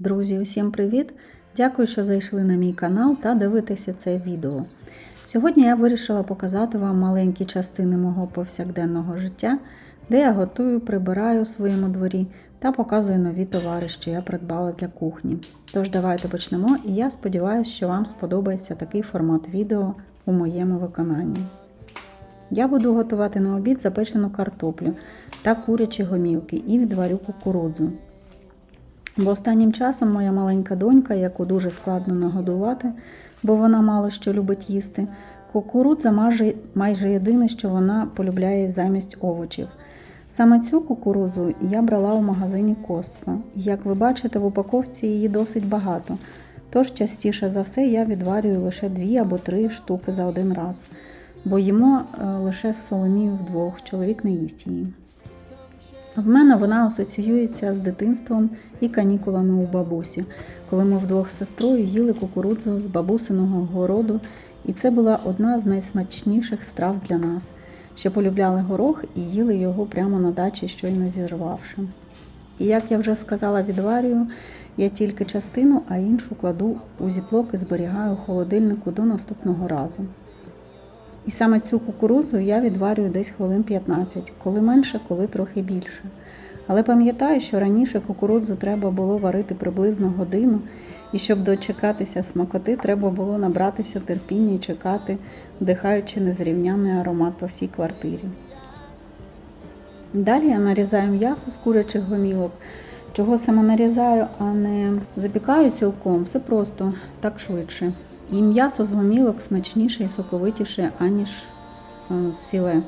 Друзі, усім привіт! Дякую, що зайшли на мій канал та дивитеся це відео. Сьогодні я вирішила показати вам маленькі частини мого повсякденного життя, де я готую, прибираю у своєму дворі та показую нові товари, що я придбала для кухні. Тож давайте почнемо, і я сподіваюся, що вам сподобається такий формат відео у моєму виконанні. Я буду готувати на обід запечену картоплю та курячі гомілки і відварю кукурудзу. Бо останнім часом моя маленька донька, яку дуже складно нагодувати, бо вона мало що любить їсти, кукурудза майже, майже єдине, що вона полюбляє замість овочів. Саме цю кукурудзу я брала у магазині Костко. Як ви бачите, в упаковці її досить багато, тож частіше за все я відварюю лише дві або три штуки за один раз, бо їмо е, лише з Соломією вдвох, чоловік не їсть її. В мене вона асоціюється з дитинством і канікулами у бабусі, коли ми вдвох з сестрою їли кукурудзу з бабусиного городу, і це була одна з найсмачніших страв для нас. Ще полюбляли горох і їли його прямо на дачі, щойно зірвавши. І як я вже сказала, відварюю я тільки частину, а іншу кладу у зіплок і зберігаю у холодильнику до наступного разу. І саме цю кукурудзу я відварюю десь хвилин 15, коли менше, коли трохи більше. Але пам'ятаю, що раніше кукурудзу треба було варити приблизно годину, і щоб дочекатися смакоти, треба було набратися терпіння і чекати, вдихаючи незрівняний аромат по всій квартирі. Далі я нарізаю м'ясо з курячих гомілок. Чого саме нарізаю, а не запікаю цілком, все просто так швидше. І м'ясо з гомілок смачніше і соковитіше, аніж е, з філе.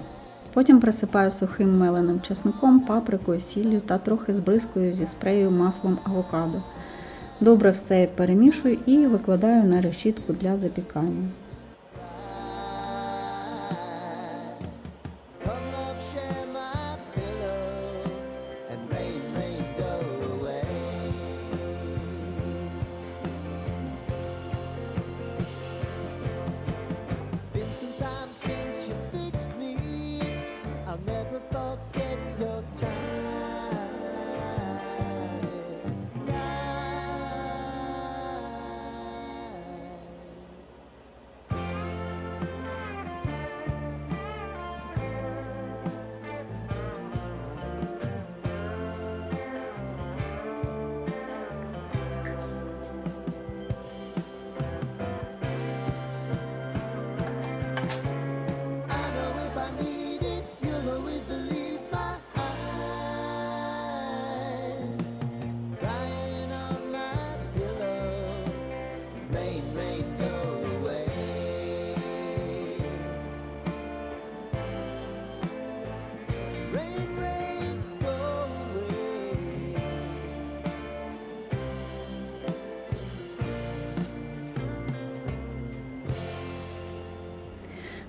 Потім присипаю сухим меленим чесником, паприкою, сіллю та трохи збризкою зі спрею маслом авокадо. Добре все перемішую і викладаю на решітку для запікання.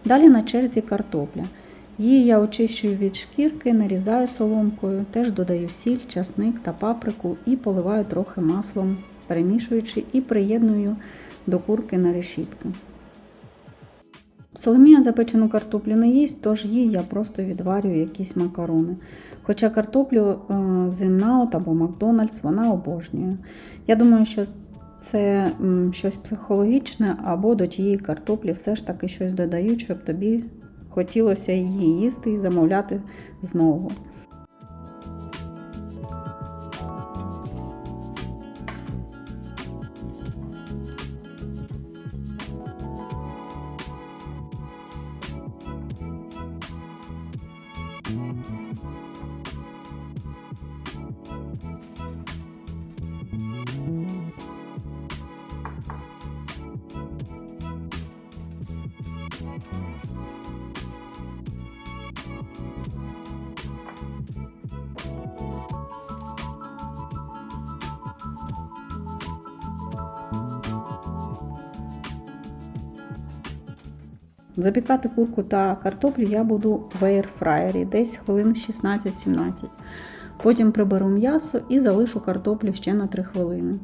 Далі на черзі картопля. Її я очищую від шкірки, нарізаю соломкою, теж додаю сіль, часник та паприку і поливаю трохи маслом, перемішуючи і приєдную до курки на решітки. Соломія запечену картоплю не їсть, тож їй я просто відварюю якісь макарони. Хоча картоплю е, з Іннаут або Макдональдс вона обожнює. Я думаю, що це щось психологічне, або до тієї картоплі все ж таки щось додають, щоб тобі хотілося її їсти і замовляти знову. Запікати курку та картоплю я буду в ейрфраєрі десь хвилин 16-17. Потім приберу м'ясо і залишу картоплю ще на 3 хвилини.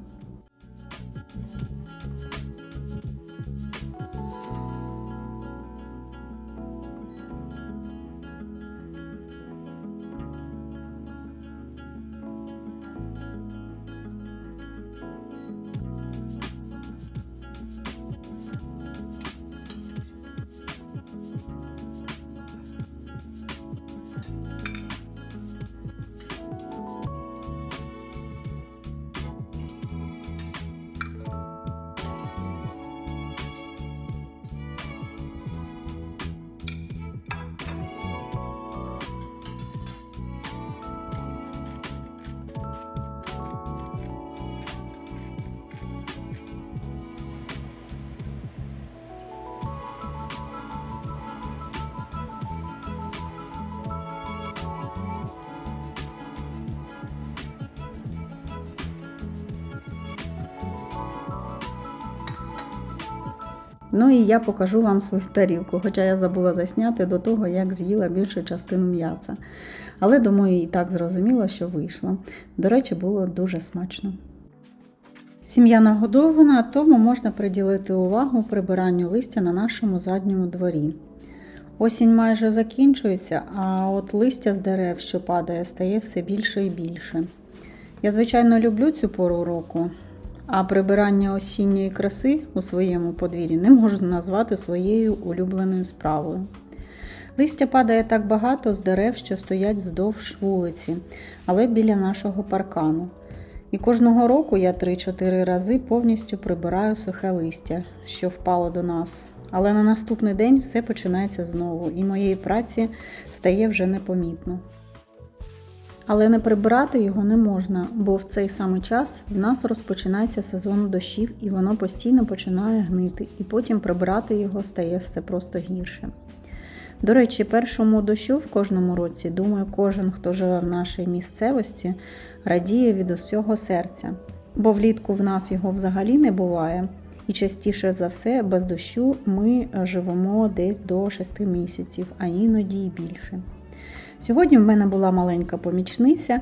Ну і я покажу вам свою тарілку, хоча я забула засняти до того, як з'їла більшу частину м'яса. Але думаю, і так зрозуміло, що вийшло. До речі, було дуже смачно. Сім'я нагодована, тому можна приділити увагу прибиранню листя на нашому задньому дворі. Осінь майже закінчується, а от листя з дерев, що падає, стає все більше і більше. Я, звичайно, люблю цю пору року, а прибирання осінньої краси у своєму подвір'ї не можу назвати своєю улюбленою справою. Листя падає так багато з дерев, що стоять вздовж вулиці, але біля нашого паркану. І кожного року я 3-4 рази повністю прибираю сухе листя, що впало до нас. Але на наступний день все починається знову, і моєї праці стає вже непомітно. Але не прибирати його не можна, бо в цей самий час в нас розпочинається сезон дощів, і воно постійно починає гнити, і потім прибирати його стає все просто гірше. До речі, першому дощу в кожному році, думаю, кожен, хто живе в нашій місцевості, радіє від усього серця, бо влітку в нас його взагалі не буває, і частіше за все без дощу ми живемо десь до 6 місяців, а іноді й більше. Сьогодні в мене була маленька помічниця,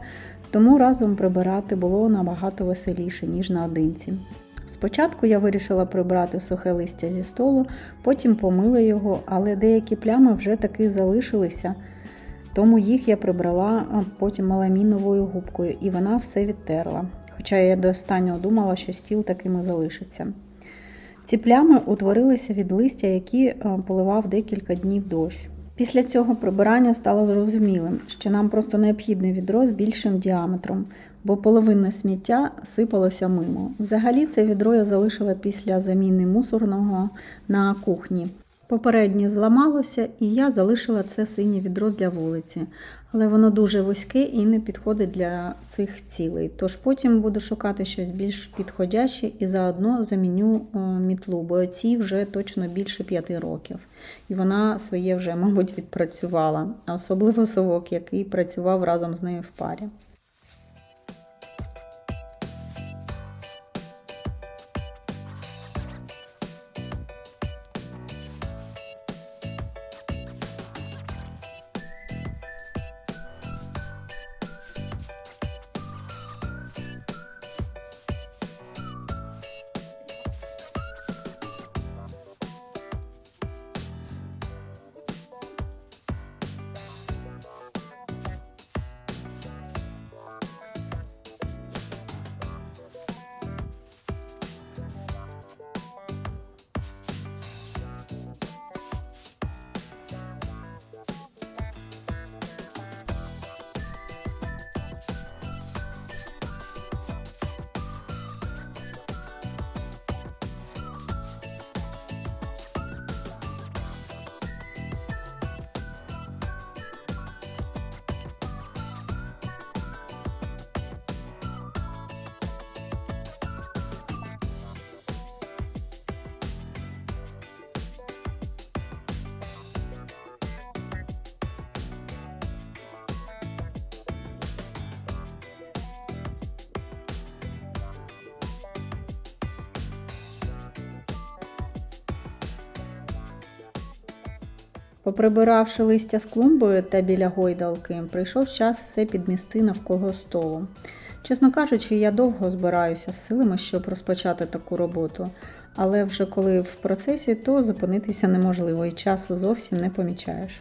тому разом прибирати було набагато веселіше, ніж наодинці. Спочатку я вирішила прибрати сухе листя зі столу, потім помила його, але деякі плями вже таки залишилися, тому їх я прибрала потім меламіновою губкою, і вона все відтерла. Хоча я до останнього думала, що стіл таким і залишиться. Ці плями утворилися від листя, які е, поливав декілька днів дощ. Після цього прибирання стало зрозумілим, що нам просто необхідне відро з більшим діаметром, бо половина сміття сипалося мимо. Взагалі це відро я залишила після заміни мусорного на кухні. Попереднє зламалося, і я залишила це синє відро для вулиці, але воно дуже вузьке і не підходить для цих цілей. Тож потім буду шукати щось більш підходяще і заодно заміню о, мітлу, бо цій вже точно більше п'яти років. І вона своє вже, мабуть, відпрацювала, а особливо совок, який працював разом з нею в парі. Поприбиравши листя з клумбою та біля гойдалки, прийшов час все підмісти навколо столу. Чесно кажучи, я довго збираюся з силами, щоб розпочати таку роботу, але вже коли в процесі, то зупинитися неможливо і часу зовсім не помічаєш.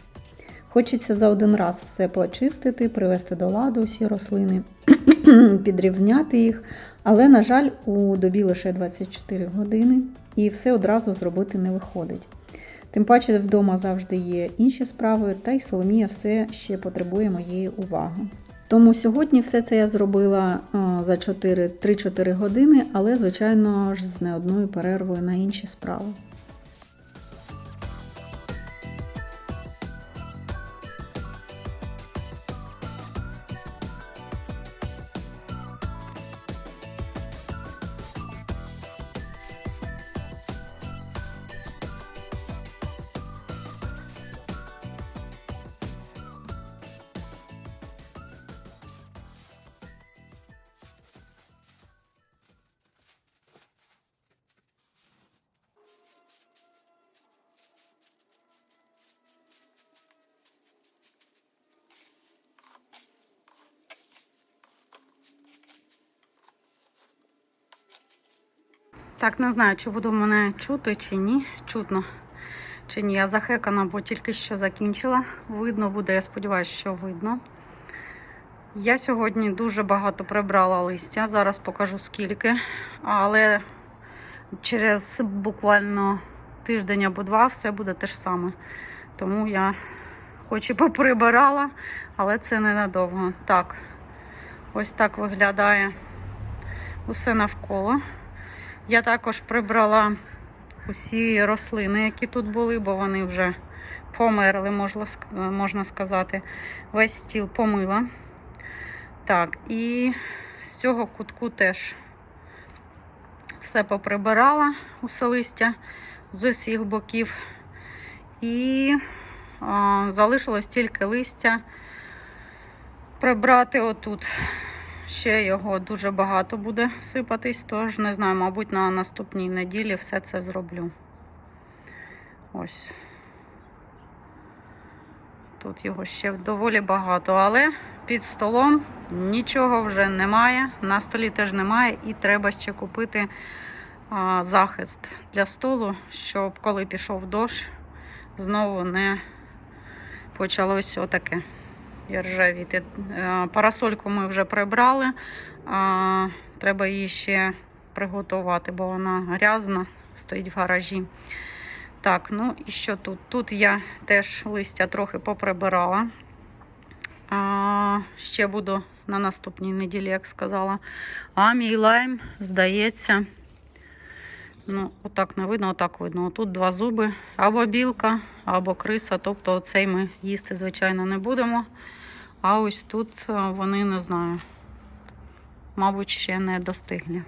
Хочеться за один раз все почистити, привести до ладу всі рослини, підрівняти їх, але, на жаль, у добі лише 24 години і все одразу зробити не виходить. Тим паче вдома завжди є інші справи, та й Соломія все ще потребує моєї уваги. Тому сьогодні все це я зробила за 4 3-4 години, але, звичайно ж, з не одною перервою на інші справи. Так, не знаю, чи буду мене чути, чи ні. Чутно. Чи ні, я захекана, бо тільки що закінчила. Видно буде, я сподіваюся, що видно. Я сьогодні дуже багато прибрала листя. Зараз покажу скільки. Але через буквально тиждень або два все буде те ж саме. Тому я хоч і поприбирала, але це ненадовго. Так, ось так виглядає усе навколо. Я також прибрала усі рослини, які тут були, бо вони вже померли, можна, сказати. Весь стіл помила. Так, і з цього кутку теж все поприбирала усе листя з усіх боків. І а, залишилось тільки листя прибрати отут. Ще його дуже багато буде сипатись, тож не знаю, мабуть, на наступній неділі все це зроблю. Ось. Тут його ще доволі багато, але під столом нічого вже немає. На столі теж немає, і треба ще купити а, захист для столу, щоб коли пішов дощ, знову не почалось отаке іржавіти. Е, Парасольку ми вже прибрали. Треба її ще приготувати, бо вона грязна, стоїть в гаражі. Так, ну і що тут? Тут я теж листя трохи поприбирала. Ще буду на наступній неділі, як сказала. А мій лайм, здається, ну, отак не видно, отак видно. Тут два зуби, або білка, або криса. Тобто цей ми їсти, звичайно, не будемо. А ось тут е, вони не знаю. Мабуть, ще не достиглі.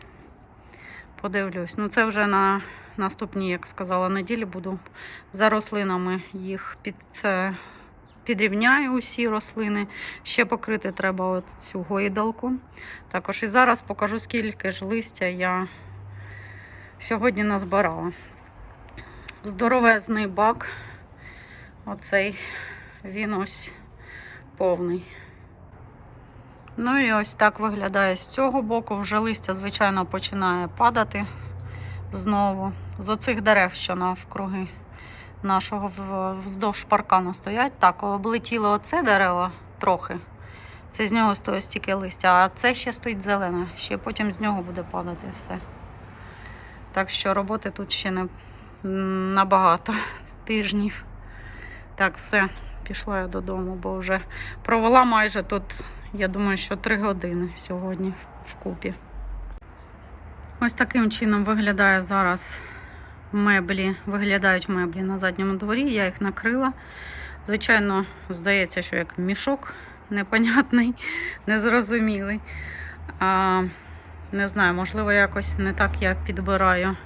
Подивлюсь. Ну, це вже на наступній, як сказала, неділі буду за рослинами їх під, е, підрівняю усі рослини. Ще покрити треба цю гойдалку. Також і зараз покажу, скільки ж листя я сьогодні назбирала. Здоровезний бак. Оцей він ось повний. Ну і ось так виглядає з цього боку. Вже листя, звичайно, починає падати знову. З оцих дерев, що навкруги нашого вздовж паркану стоять. Так, облетіло оце дерево трохи. Це з нього стоїть стільки листя, а це ще стоїть зелене. Ще потім з нього буде падати все. Так що роботи тут ще не набагато тижнів. Так, все, пішла я додому, бо вже провела майже тут, я думаю, що три години сьогодні вкупі. Ось таким чином виглядає зараз меблі, виглядають меблі на задньому дворі. Я їх накрила. Звичайно, здається, що як мішок непонятний, незрозумілий. А, не знаю, можливо, якось не так я підбираю.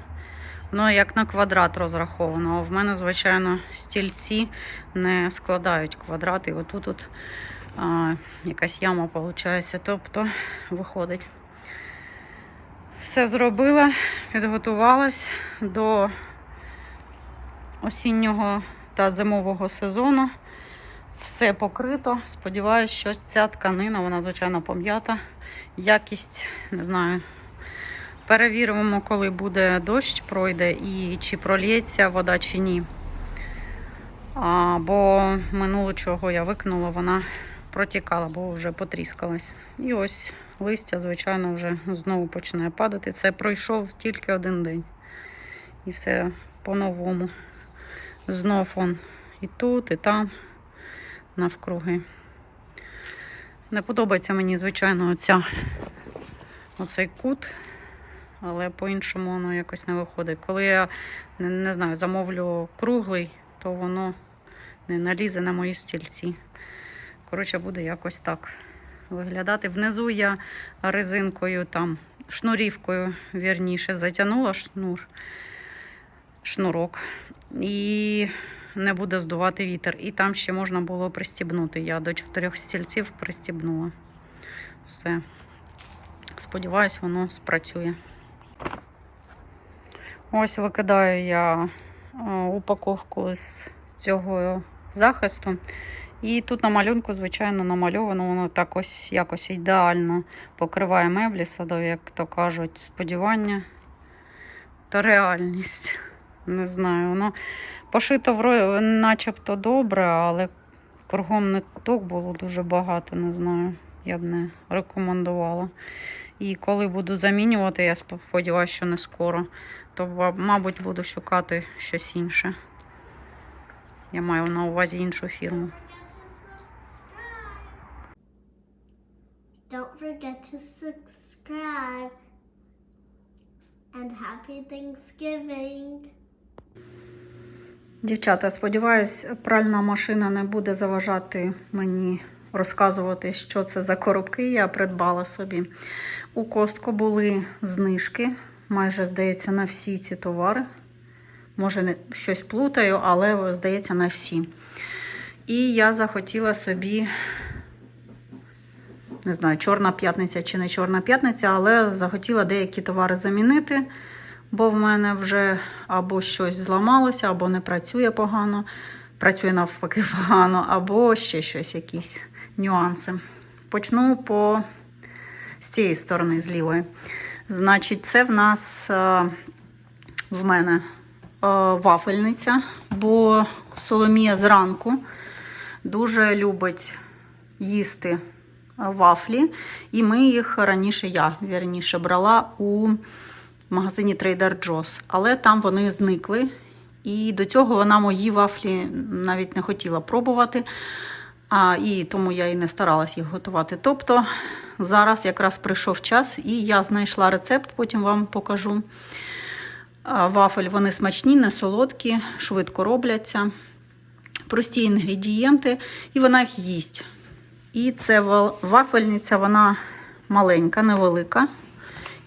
Воно як на квадрат розраховано. А в мене, звичайно, стільці не складають квадрат. І отут от, а, якась яма виходить. Тобто виходить. Все зробила, підготувалась до осіннього та зимового сезону. Все покрито. Сподіваюсь, що ця тканина, вона, звичайно, пом'ята. Якість, не знаю. Перевіримо, коли буде дощ, пройде і чи пролється вода, чи ні. А, бо минуло чого я викинула, вона протікала, бо вже потріскалась. І ось листя, звичайно, вже знову починає падати. Це пройшов тільки один день. І все по-новому. Знов он і тут, і там, навкруги. Не подобається мені, звичайно, оця, оцей кут, але по-іншому воно якось не виходить. Коли я не, знаю, замовлю круглий, то воно не налізе на мої стільці. Коротше, буде якось так виглядати. Внизу я резинкою, там, шнурівкою, вірніше, затягнула шнур, шнурок. І не буде здувати вітер. І там ще можна було пристібнути. Я до чотирьох стільців пристібнула. Все. Сподіваюсь, воно спрацює. Ось викидаю я е, упаковку з цього захисту. І тут на малюнку, звичайно, намальовано, воно так ось якось ідеально покриває меблі садові, як то кажуть, сподівання то реальність. Не знаю, воно пошито начебто добре, але кругом ниток було дуже багато, не знаю. Я б не рекомендувала. І коли буду замінювати, я сподіваюся, що не скоро, то, мабуть, буду шукати щось інше. Я маю на увазі іншу фірму. Don't forget to subscribe. And happy Thanksgiving. Дівчата, сподіваюсь, пральна машина не буде заважати мені розказувати, що це за коробки я придбала собі. У Костко були знижки, майже, здається, на всі ці товари. Може, не щось плутаю, але здається, на всі. І я захотіла собі, не знаю, чорна п'ятниця чи не чорна п'ятниця, але захотіла деякі товари замінити бо в мене вже або щось зламалося, або не працює погано, працює навпаки погано, або ще щось, якісь нюанси. Почну по з цієї сторони, з лівої. Значить, це в нас е, в мене е, вафельниця, бо Соломія зранку дуже любить їсти вафлі, і ми їх раніше, я вірніше брала у магазині Trader Joe's, але там вони зникли. І до цього вона мої вафлі навіть не хотіла пробувати, а, і тому я і не старалась їх готувати. Тобто зараз якраз прийшов час, і я знайшла рецепт, потім вам покажу. Вафель вони смачні, не солодкі, швидко робляться. Прості інгредієнти, і вона їх їсть. І це вафельниця, вона маленька, невелика.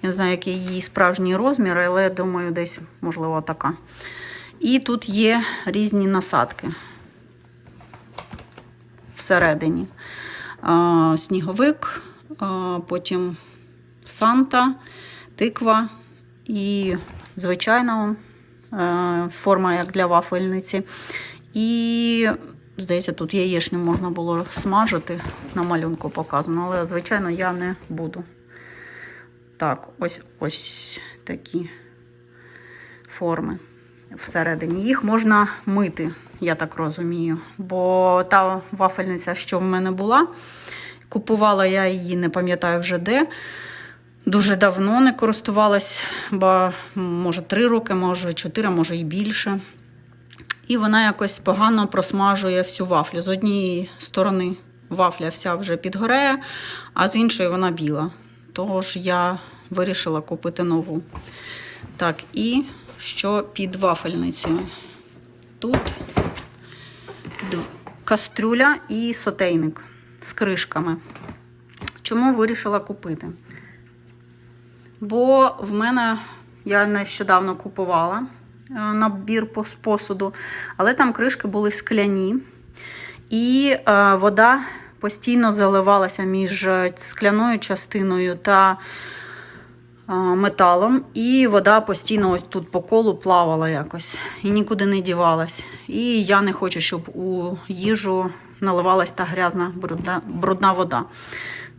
Я не знаю, який її справжній розмір, але я думаю, десь, можливо, така. І тут є різні насадки всередині. Сніговик, потім Санта, тиква і звичайна е, форма, як для вафельниці. І, здається, тут яєчню можна було смажити, на малюнку показано, але, звичайно, я не буду. Так, ось ось такі форми всередині. Їх можна мити, я так розумію. Бо та вафельниця, що в мене була, купувала я її, не пам'ятаю вже де. Дуже давно не користувалась, бо може 3 роки, може 4, може і більше. І вона якось погано просмажує всю вафлю. З однієї сторони вафля вся вже підгорає, а з іншої вона біла. Тож я вирішила купити нову. Так, і що під вафельницею? Тут кастрюля і сотейник з кришками. Чому вирішила купити? Бо в мене я нещодавно купувала е, набір пос- посуду, але там кришки були скляні, і е, вода постійно заливалася між е, скляною частиною та металом, і вода постійно ось тут по колу плавала якось і нікуди не дівалась. І я не хочу, щоб у їжу наливалась та грязна брудна, брудна вода.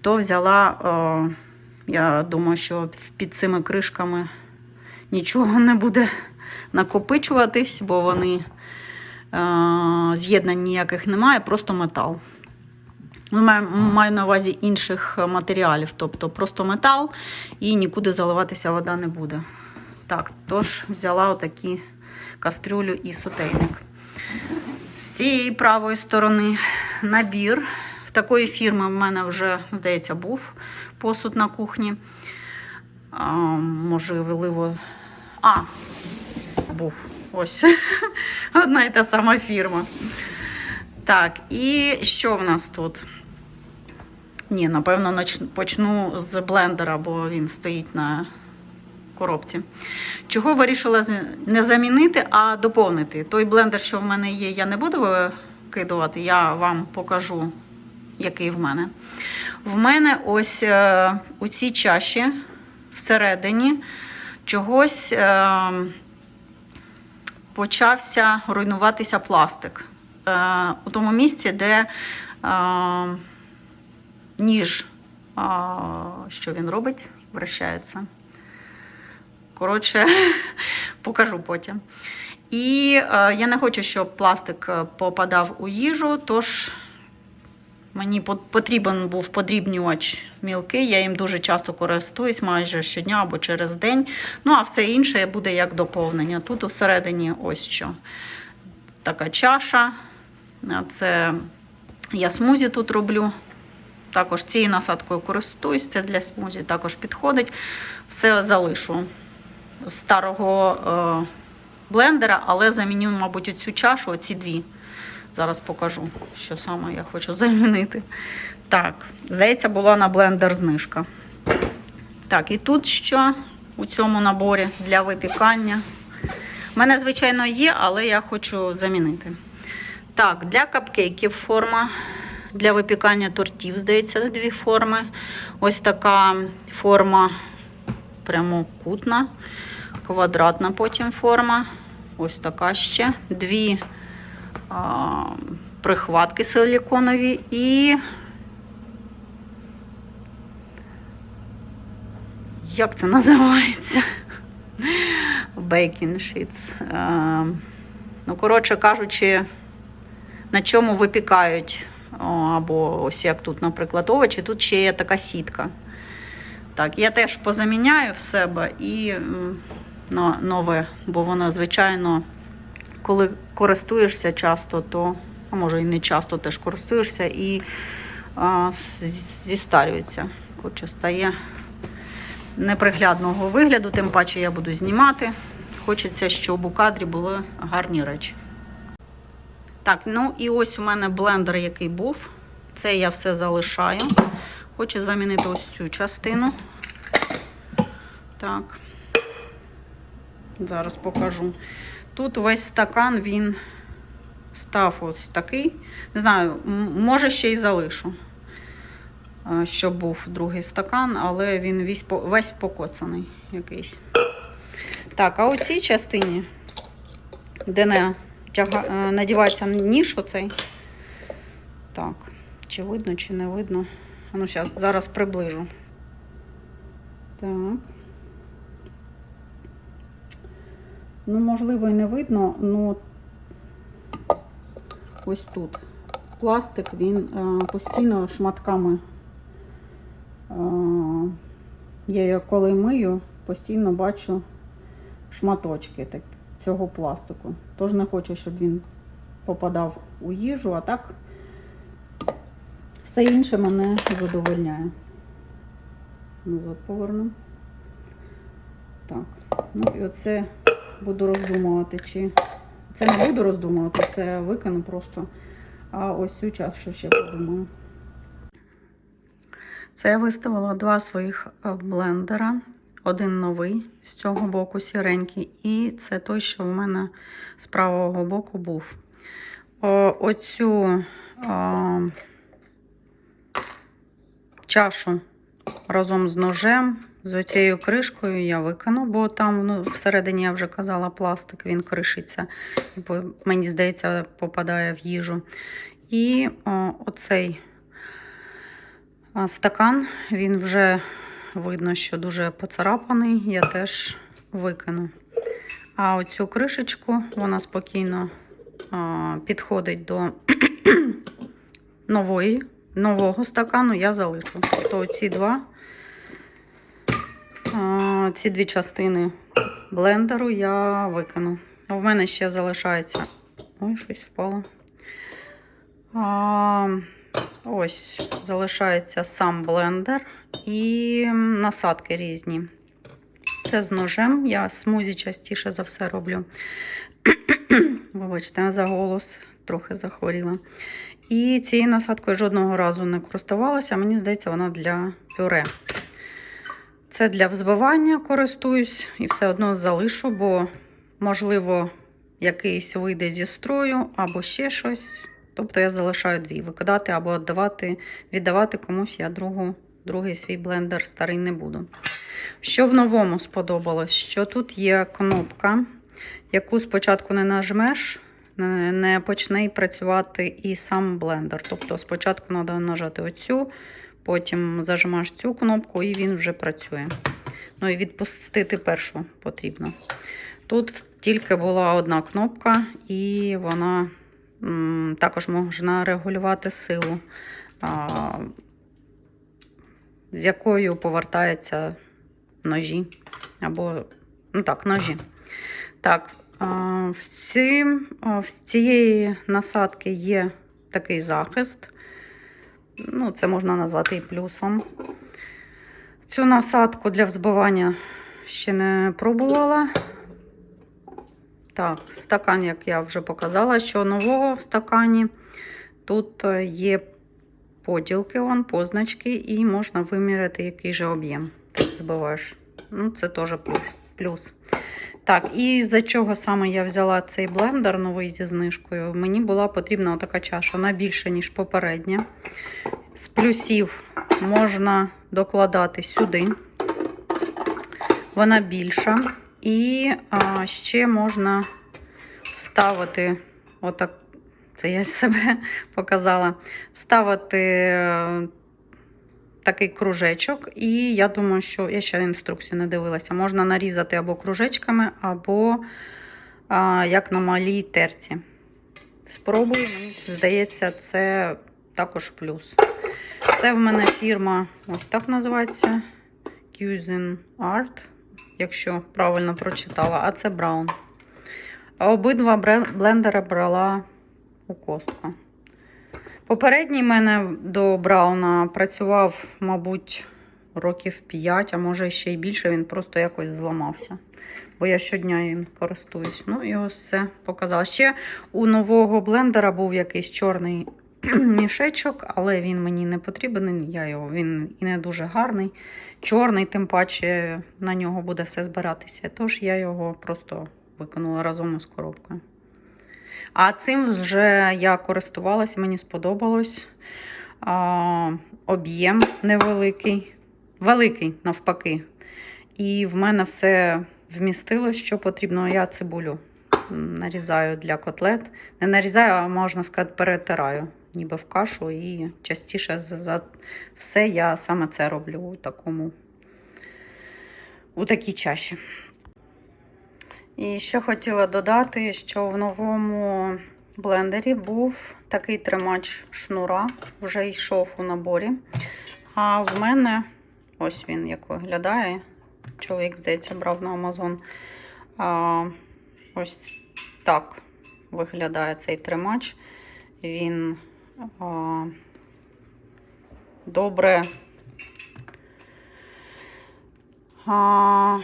То взяла, е, я думаю, що під цими кришками нічого не буде накопичуватись, бо вони з'єднань ніяких немає, просто метал. Маю, на увазі інших матеріалів, тобто просто метал і нікуди заливатися вода не буде. Так, тож взяла отакі кастрюлю і сотейник. З цієї правої сторони набір. В такої фірми в мене вже, здається, був посуд на кухні. А, можливо, а, був ось одна і та сама фірма. Так, і що в нас тут? Ні, напевно, почну з блендера, бо він стоїть на коробці. Чого вирішила не замінити, а доповнити. Той блендер, що в мене є, я не буду викидувати, я вам покажу, який в мене. В мене ось е, у цій чаші всередині чогось е, почався руйнуватися пластик. Е, у тому місці, де ніж, е, що він робить, вращається. Коротше, покажу потім. І е, я не хочу, щоб пластик е, попадав у їжу, тож мені потрібен був подрібнювач мілкий. Я їм дуже часто користуюсь, майже щодня або через день. Ну, а все інше буде як доповнення. Тут всередині ось що. Така чаша. Це я смузі тут роблю. Також цією насадкою користуюсь, це для смузі також підходить. Все залишу з старого е, блендера, але заміню, мабуть, оцю чашу, оці дві. Зараз покажу, що саме я хочу замінити. Так, здається, була на блендер знижка. Так, і тут що у цьому наборі для випікання. У мене, звичайно, є, але я хочу замінити. Так, для капкейків форма. Для випікання тортів, здається, дві форми. Ось така форма прямокутна, квадратна потім форма. Ось така ще. Дві а, прихватки силіконові і. Як це називається? Бейкінг шіц. Ну, коротше кажучи, на чому випікають. Або ось як тут, наприклад, овочі, тут ще є така сітка. Так, я теж позаміняю в себе і на нове, бо воно, звичайно, коли користуєшся часто, то, а може і не часто теж користуєшся і а, зістарюється. Коротше, стає неприглядного вигляду, тим паче я буду знімати. Хочеться, щоб у кадрі були гарні речі. Так, ну і ось у мене блендер, який був. Це я все залишаю. Хочу замінити ось цю частину. Так. Зараз покажу. Тут весь стакан він став ось такий. Не знаю, може ще й залишу, щоб був другий стакан, але він весь, весь покоцаний якийсь. Так, а у цій частині, де не тяга, е, надівається ніж оцей. Так, чи видно, чи не видно. А Ну, щас, зараз приближу. Так. Ну, можливо, і не видно, але ось тут пластик, він е, постійно шматками. Е, я коли мию, постійно бачу шматочки так, цього пластику. Тож не хочу, щоб він попадав у їжу, а так все інше мене задовольняє. Назад поверну. Так, ну і оце буду роздумувати, чи це не буду роздумувати, це викину просто. А ось цю чашу ще подумаю. Це я виставила два своїх е, блендера. Один новий з цього боку сіренький, і це той, що в мене з правого боку був. О, оцю о, чашу разом з ножем, з оцією кришкою я викину, бо там ну, всередині я вже казала, пластик він кришиться, бо мені здається, попадає в їжу. І о, оцей стакан, він вже видно, що дуже поцарапаний, я теж викину. А оцю кришечку вона спокійно а, підходить до нової, нового стакану, я залишу. Тобто ці два, а, ці дві частини блендеру я викину. У мене ще залишається. Ой, щось впало. А, ось залишається сам блендер і насадки різні. Це з ножем. Я смузі частіше за все роблю. Вибачте, за голос трохи захворіла. І цією насадкою жодного разу не користувалася. Мені здається, вона для пюре. Це для взбивання користуюсь і все одно залишу, бо, можливо, якийсь вийде зі строю або ще щось. Тобто я залишаю дві. Викидати або віддавати, віддавати комусь я другу, другий свій блендер старий не буду. Що в новому сподобалось? Що тут є кнопка, яку спочатку не нажмеш, не не почне працювати і сам блендер. Тобто спочатку треба нажати оцю, потім зажимаєш цю кнопку і він вже працює. Ну і відпустити першу потрібно. Тут тільки була одна кнопка, і вона також можна регулювати силу, з якою повертаються ножі. Або, ну так, ножі. Так, в, ці, в цієї насадки є такий захист. Ну, це можна назвати і плюсом. Цю насадку для взбивання ще не пробувала. Так, стакан, як я вже показала, що нового в стакані тут е, є поділки, вон, позначки, і можна виміряти, який же об'єм збиваєш. Ну, це теж плюс. плюс. Так, і за чого саме я взяла цей блендер новий зі знижкою? Мені була потрібна така чаша, вона більша, ніж попередня. З плюсів можна докладати сюди. Вона більша. І а, ще можна ставити, отак, це я себе показала, вставити е, такий кружечок. І я думаю, що я ще інструкцію не дивилася. Можна нарізати або кружечками, або а, як на малій терці. Спробую, мені здається, це також плюс. Це в мене фірма, ось так називається. Cuisine Art, якщо правильно прочитала, а це Brown. Обидва блендера брала у Костко. Попередній мене до Брауна працював, мабуть, років 5, а може ще й більше, він просто якось зламався. Бо я щодня їм користуюсь. Ну і ось все показала. Ще у нового блендера був якийсь чорний мішечок, але він мені не потрібен. Я його, він і не дуже гарний. Чорний, тим паче на нього буде все збиратися. Тож я його просто виконала разом із коробкою. А цим вже я користувалася, мені сподобалось. Об'єм невеликий, великий навпаки. І в мене все вмістилось, що потрібно. Я цибулю нарізаю для котлет. Не нарізаю, а можна сказати, перетираю, ніби в кашу. І частіше за все я саме це роблю у такому, у такій чаші. І ще хотіла додати, що в новому блендері був такий тримач шнура, вже йшов у наборі. А в мене ось він як виглядає. Чоловік, здається, брав на Амазон. Ось так виглядає цей тримач. Він добре.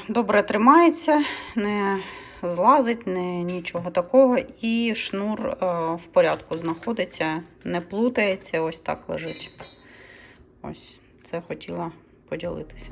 Добре тримається, не злазить, не нічого такого. І шнур е, в порядку знаходиться, не плутається, ось так лежить. Ось це хотіла поділитися.